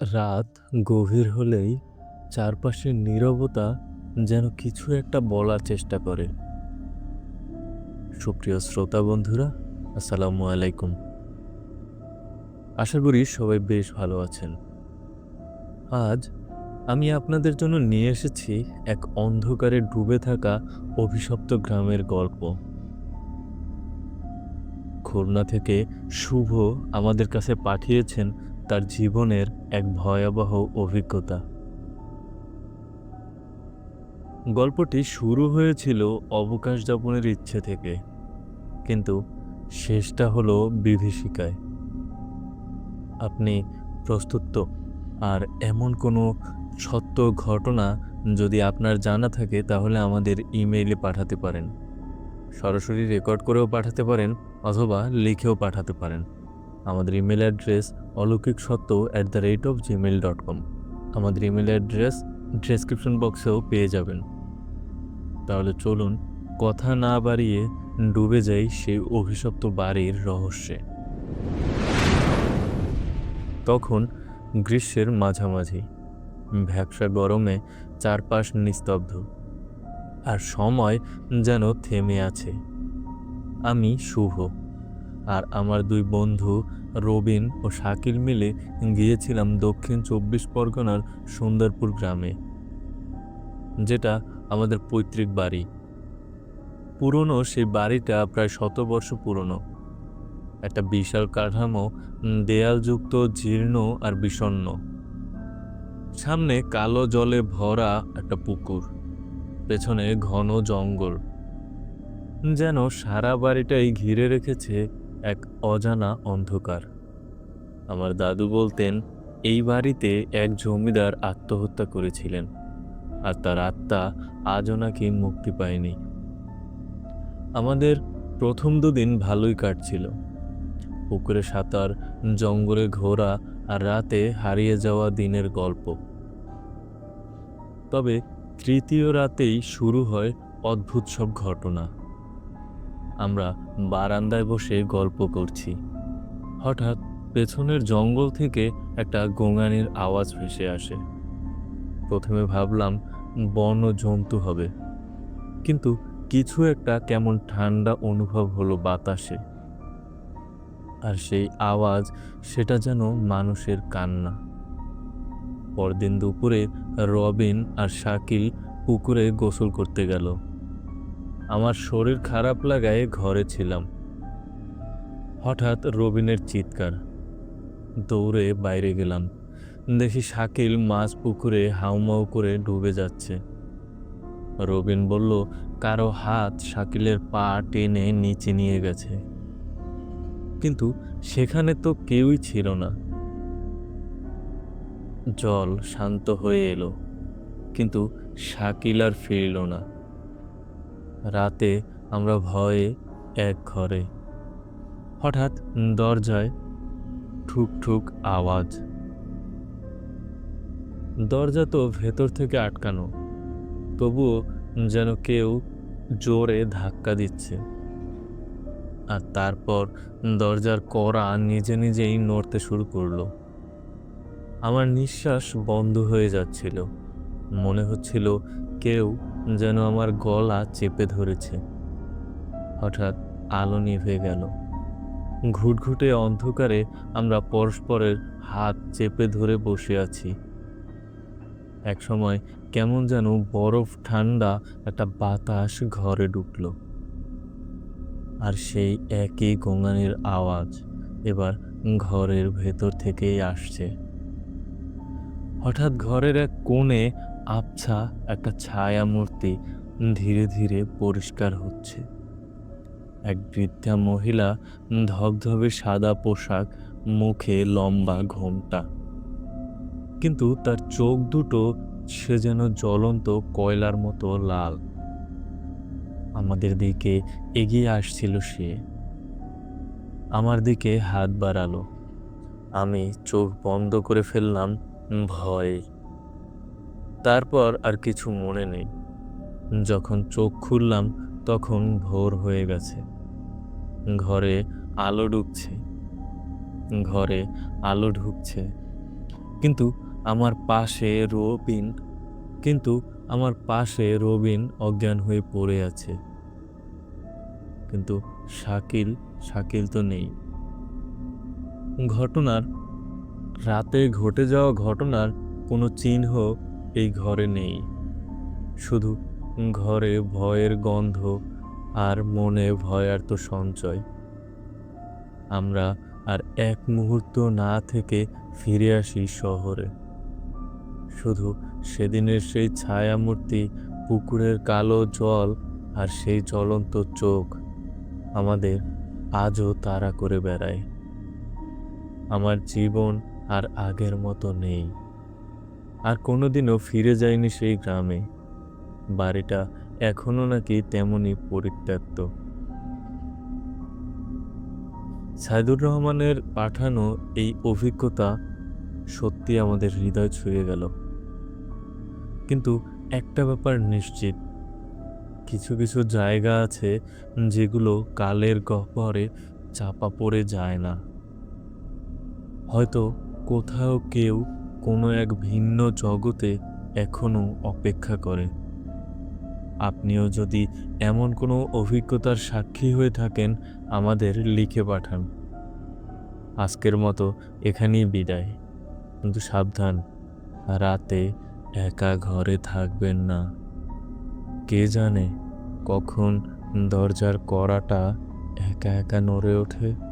রাত গভীর হলেই চারপাশের নীরবতা যেন কিছু একটা বলার চেষ্টা করে। সুপ্রিয় শ্রোতা বন্ধুরা, আসসালামু আলাইকুম। আশা করি সবাই বেশ ভালো আছেন। আজ আমি আপনাদের জন্য নিয়ে এসেছি এক অন্ধকারে ডুবে থাকা অভিশপ্ত গ্রামের গল্প। খুলনা থেকে শুভ আমাদের কাছে পাঠিয়েছেন তার জীবনের এক ভয়াবহ অভিজ্ঞতা। গল্পটি শুরু হয়েছিল অবকাশ যাপনের ইচ্ছে থেকে, কিন্তু শেষটা হলো বিভীষিকায়। আপনি প্রস্তুত তো? আর এমন কোনো সত্য ঘটনা যদি আপনার জানা থাকে, তাহলে আমাদের ইমেইলে পাঠাতে পারেন। সরাসরি রেকর্ড করেও পাঠাতে পারেন, অথবা লিখেও পাঠাতে পারেন। আমাদের ইমেল অ্যাড্রেস অলৌকিক সত্য at the rate of Gmail dot com আমাদের ইমেল অ্যাড্রেস ডেসক্রিপশন বক্সেও পেয়ে যাবেন। তাহলে চলুন কথা না বাড়িয়ে ডুবে যাই সেই অভিশপ্ত বাড়ির রহস্যে। তখন গ্রীষ্মের মাঝামাঝি ভ্যাবসা গরমে চারপাশ নিস্তব্ধ, আর সময় যেন থেমে আছে। আমি শুভ। আর আমার দুই বন্ধু, রবিন ও শাকিল মিলে গিয়েছিলাম দক্ষিণ চব্বিশ পরগনার সুন্দরপুর গ্রামে, যেটা আমাদের পৈতৃক বাড়ি। পুরনো সেই বাড়িটা প্রায় শত বর্ষ পুরনো। একটা বিশাল কাঠামো দেয়ালযুক্ত, জীর্ণ আর বিষণ্ণ। সামনে কালো জলে ভরা একটা পুকুর, পেছনে ঘন জঙ্গল। যেন সারা বাড়িটাই ঘিরে রেখেছে এক অজানা অন্ধকার। আমার দাদু বলতেন, এই বাড়িতে এক জমিদার আত্মহত্যা করেছিলেন, আর তার আত্মা আজও নাকি মুক্তি পায়নি। আমাদের প্রথম দুদিন ভালোই কাটছিল। পুকুরে সাঁতার, জঙ্গলে ঘোরা, আর রাতে হারিয়ে যাওয়া দিনের গল্প। তবে তৃতীয় রাতেই শুরু হয় অদ্ভুত সব ঘটনা। আমরা বারান্দায় বসে গল্প করছি। হঠাৎ পেছনের জঙ্গল থেকে একটা গোঙানির আওয়াজ ভেসে আসে। প্রথমে ভাবলাম বন্য জন্তু হবে। কিন্তু কিছু একটা কেমন ঠান্ডা অনুভব হলো বাতাসে। আর সেই আওয়াজ, সেটা যেন মানুষের কান্না। পরদিন দুপুরে রবিন আর শাকিল পুকুরে গোসল করতে গেল। আমার শরীর খারাপ লাগায় ঘরে ছিলাম। হঠাৎ রবিনের চিৎকার। দৌড়ে বাইরে গেলাম। দেখি শাকিল মাছ পুকুরে হাউমাউ করে ডুবে যাচ্ছে। রবিন বলল, কারও হাত শাকিলের পা টেনে নিচে নিয়ে গেছে। কিন্তু সেখানে তো কেউই ছিল না। জল শান্ত হয়ে এলো। কিন্তু শাকিল আর ফিরল না। রাতে আমরা ভয়ে এক ঘরে। হঠাৎ দরজায় ঠুক ঠুক আওয়াজ। দরজা তো ভেতর থেকে আটকানো, তবুও যেন কেউ জোরে ধাক্কা দিচ্ছে। আর তারপর দরজার কড়া নিজে নিজেই নড়তে শুরু করল। আমার নিঃশ্বাস বন্ধ হয়ে যাচ্ছিল, মনে হচ্ছিল কেউ যেন আমার গলা চেপে ধরেছে। হঠাৎ আলো নিভে গেল। ঘুটঘুটে অন্ধকারে আমরা পরস্পরের হাত চেপে ধরে বসে আছি। একসময় কেমন যেন বরফ ঠান্ডা একটা বাতাস ঘরে ঢুকলো। আর সেই একই গোঙানির আওয়াজ এবার ঘরের ভেতর থেকেই আসছে। হঠাৎ ঘরের এক কোণে আবছা একটা ছায়া মূর্তি ধীরে ধীরে পরিষ্কার হচ্ছে। এক বৃদ্ধা মহিলা ধবধবে সাদা পোশাক, মুখে লম্বা ঘোমটা। কিন্তু তার চোখ দুটো সে যেন জ্বলন্ত কয়লার মতো লাল। আমাদের দিকে এগিয়ে আসছিল সে। আমার দিকে হাত বাড়ালো। আমি চোখ বন্ধ করে ফেললাম ভয়ে। তারপর আর কিছু মনে নেই। যখন চোখ খুললাম, তখন ভোর হয়ে গেছে। ঘরে আলো ঢুকছে। ঘরে আলো ঢুকছে। কিন্তু আমার পাশে রবিন, কিন্তু আমার পাশে রবিন অজ্ঞান হয়ে পড়ে আছে। কিন্তু শাকিল শাকিল তো নেই। ঘটনার, রাতে ঘটে যাওয়া ঘটনার কোনো চিহ্ন এই ঘরে নেই। শুধু ঘরে ভয়ের গন্ধ আর মনে ভয়ার্ত সঞ্চয়। আমরা আর এক মুহূর্ত না থেকে ফিরে আসি শহরে। শুধু সেদিনের সেই ছায়ামূর্তি, পুকুরের কালো জল আর সেই জ্বলন্ত চোখ আমাদের আজও তাড়া করে বেড়ায়। আমার জীবন আর আগের মতো নেই। আর কোনোদিনও ফিরে যায়নি সেই গ্রামে। বাড়িটা এখনও নাকি তেমনই পরিত্যক্ত। সাইদুর রহমানের পাঠানো এই অভিজ্ঞতা সত্যি আমাদের হৃদয় ছুঁয়ে গেল। কিন্তু একটা ব্যাপার নিশ্চিত, কিছু কিছু জায়গা আছে যেগুলো কালের গহ্বরে চাপা পড়ে যায় না। হয়তো কোথাও কেউ কোনো এক ভিন্ন জগতে এখনও অপেক্ষা করে। আপনিও যদি এমন কোনো অভিজ্ঞতার সাক্ষী হয়ে থাকেন, আমাদের লিখে পাঠান। আজকের মতো এখানেই বিদায়। কিন্তু সাবধান, রাতে একা ঘরে থাকবেন না। কে জানে কখন দরজার কড়াটা একা একা নড়ে ওঠে।